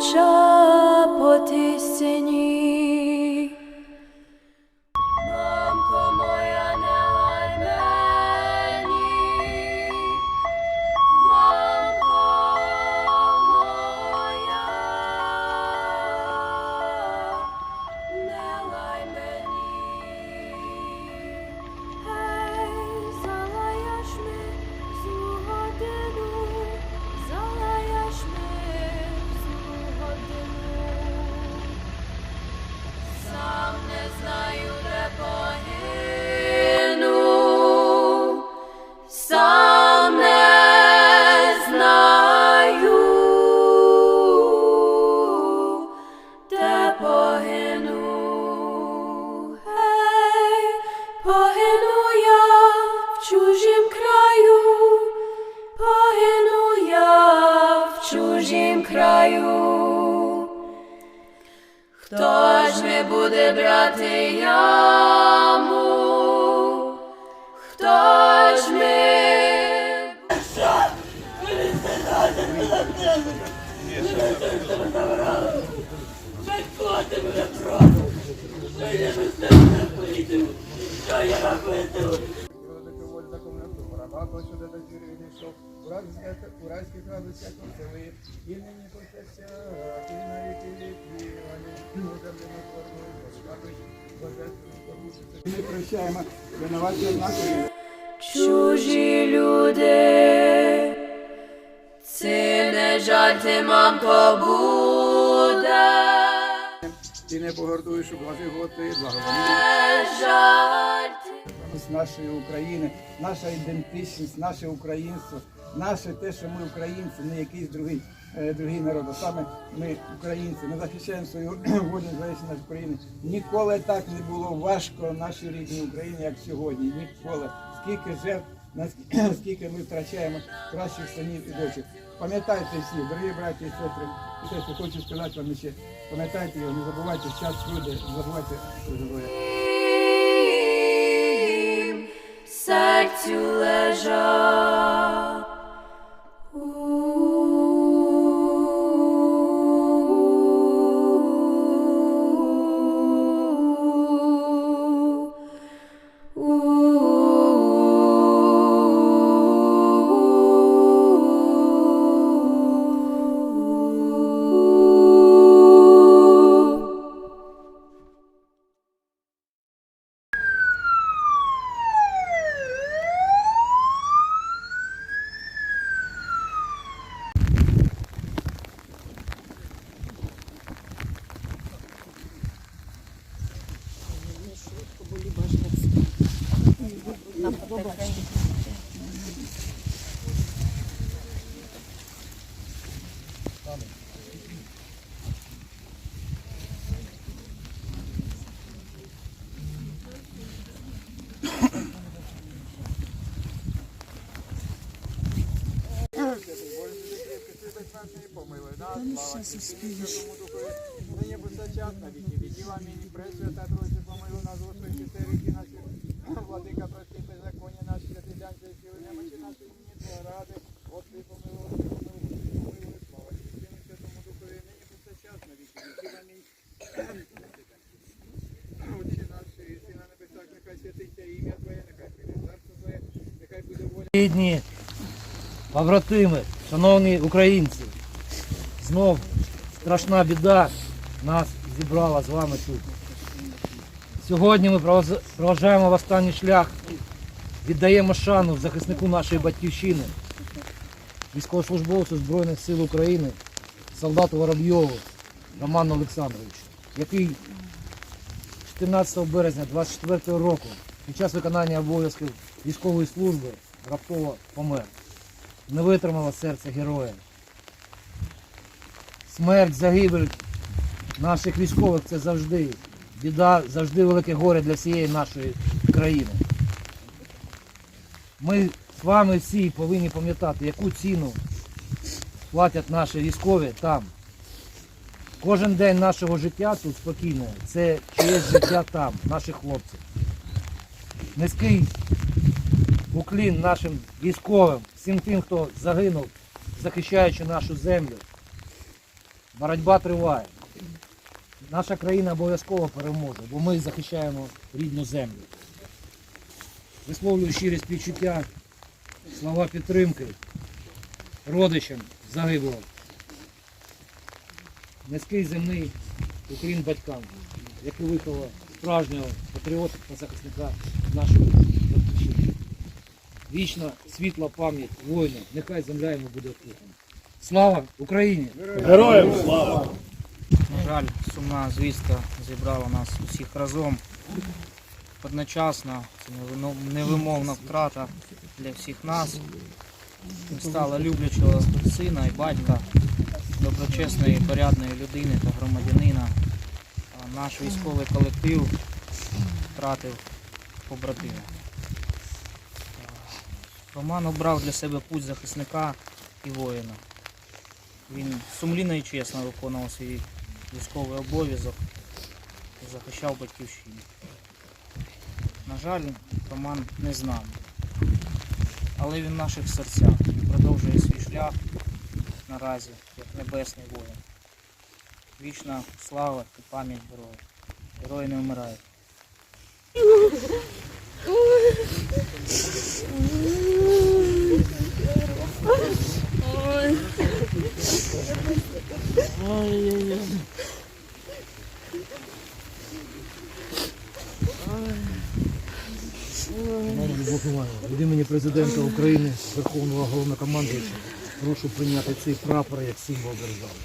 чапоти синів. Чужім краю. Хто ж не буде брати яму? Хто ж не Велика воля сюди до двері відійшов, уральських радостях концевий, і нині концепція, і на віки віки, вони земляну форму, Господь, божественну форму. Ми прощаємо, винуваті однакові. чужі люди? Це не жаль, ти, мамко, буде. Ти не погордуєш у блажих год твої. Не жаль, ти. Нашої України, наша ідентичність, наше українство, наше те, що ми українці, не якийсь другий, е, другий народ. А саме ми українці, ми захищаємо свою волю незалежність України. Ніколи так не було важко нашій рідній Україні, як сьогодні. Ніколи. Скільки жертв, наскільки ми втрачаємо кращих синів і дочок. Пам'ятайте всі, дорогі браті і сестри, що хочу сказати вам ще, пам'ятайте його, не забувайте, час люди, не забувайте героя. серцю лежа. Нині повсякчас на віки віків. Амінь. Пресвята Тройця, помилуй нас, Господи, чисти ріки наші. Владика, Рідні, побратими, шановні українці, знов страшна біда нас зібрала з вами тут. Сьогодні ми проважаємо в останній шлях, віддаємо шану захиснику нашої батьківщини, військовослужбовцю Збройних сил України, солдату Воробйову Роману Олександровичу, який 14 березня 24 року під час виконання обов'язків військової служби раптово помер. Не витримало серце героя. Смерть, загибель наших військових це завжди біда, завжди велике горе для всієї нашої країни. Ми з вами всі повинні пам'ятати, яку ціну платять наші військові там. Кожен день нашого життя тут спокійного це чиєсь життя там, наших хлопців. Низький уклін нашим військовим, всім тим, хто загинув, захищаючи нашу землю. Боротьба триває. наша країна обов'язково переможе, бо ми захищаємо рідну землю. Висловлюю щирі співчуття, слова підтримки родичам загиблого. Низький земний Україн батькам, який виховав справжнього патріота та захисника нашої. Вічна світла пам'ять воїнам, нехай земля йому буде пухом. Слава Україні! Героям слава! На жаль, сумна звістка зібрала нас усіх разом. Одночасно це невимовна втрата для всіх нас. Не стало люблячого сина і батька, доброчесної, порядної людини та громадянина. Наш військовий колектив втратив побратима. Роман обрав для себе путь захисника і воїна. Він сумлінно і чесно виконував свій військовий обов'язок і захищав батьківщину. На жаль, Роман не з нами. Але він в наших серцях продовжує свій шлях наразі, як небесний воїн. Вічна слава і пам'ять героїв. Герої не вмирають. Івановна, від імені президента України, Верховного Головнокомандуюча, прошу прийняти цей прапор як символ держави,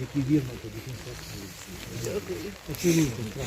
який вірно тобі кінця прапор.